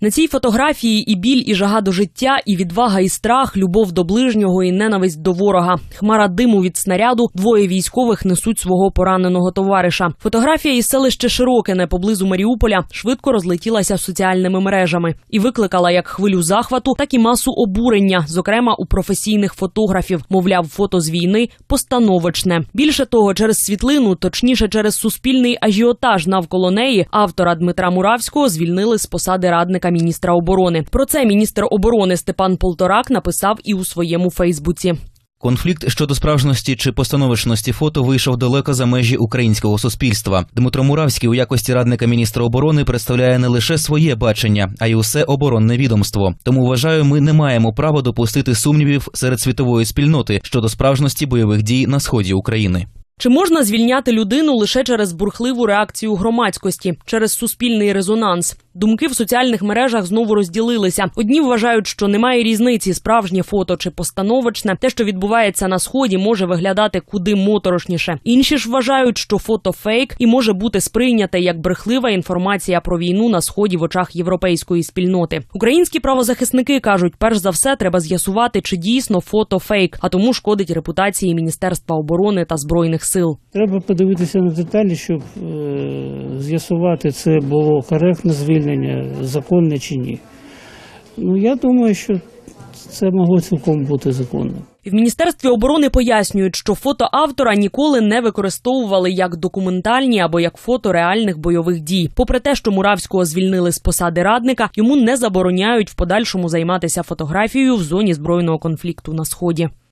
На цій фотографії і біль, і жага до життя, і відвага, і страх, любов до ближнього, і ненависть до ворога. Хмара диму від снаряду. Двоє військових несуть свого пораненого товариша. Фотографія із селища Широкине поблизу Маріуполя швидко розлетілася соціальними мережами і викликала як хвилю захвату, так і масу обурення, зокрема у професійних фотографів. Мовляв, фото з війни постановочне. Більше того, через світлину, точніше, через суспільний ажіотаж навколо неї, автора Дмитра Муравського звільнили з посади радника міністра оборони. Про це міністр оборони Степан Полторак написав і у своєму Фейсбуці. Конфлікт щодо справжності чи постановочності фото вийшов далеко за межі українського суспільства. Дмитро Муравський у якості радника міністра оборони представляє не лише своє бачення, а й усе оборонне відомство. Тому вважаю, ми не маємо права допустити сумнівів серед світової спільноти щодо справжності бойових дій на сході України. Чи можна звільняти людину лише через бурхливу реакцію громадськості, через суспільний резонанс? Думки в соціальних мережах знову розділилися. Одні вважають, що немає різниці, справжнє фото чи постановочне. Те, що відбувається на сході, може виглядати куди моторошніше. Інші ж вважають, що фото фейк і може бути сприйняте як брехлива інформація про війну на сході в очах європейської спільноти. Українські правозахисники кажуть, перш за все треба з'ясувати, чи дійсно фото фейк, а тому шкодить репутації Міністерства оборони та збройних сил. Треба подивитися на деталі, щоб е, з'ясувати, це було коректне звільнення, законне чи ні. Ну, я думаю, що це могло цілком бути законним. В міністерстві оборони пояснюють, що фото автора ніколи не використовували як документальні або як фото реальних бойових дій. Попри те, що Муравського звільнили з посади радника, йому не забороняють в подальшому займатися фотографією в зоні збройного конфлікту на сході.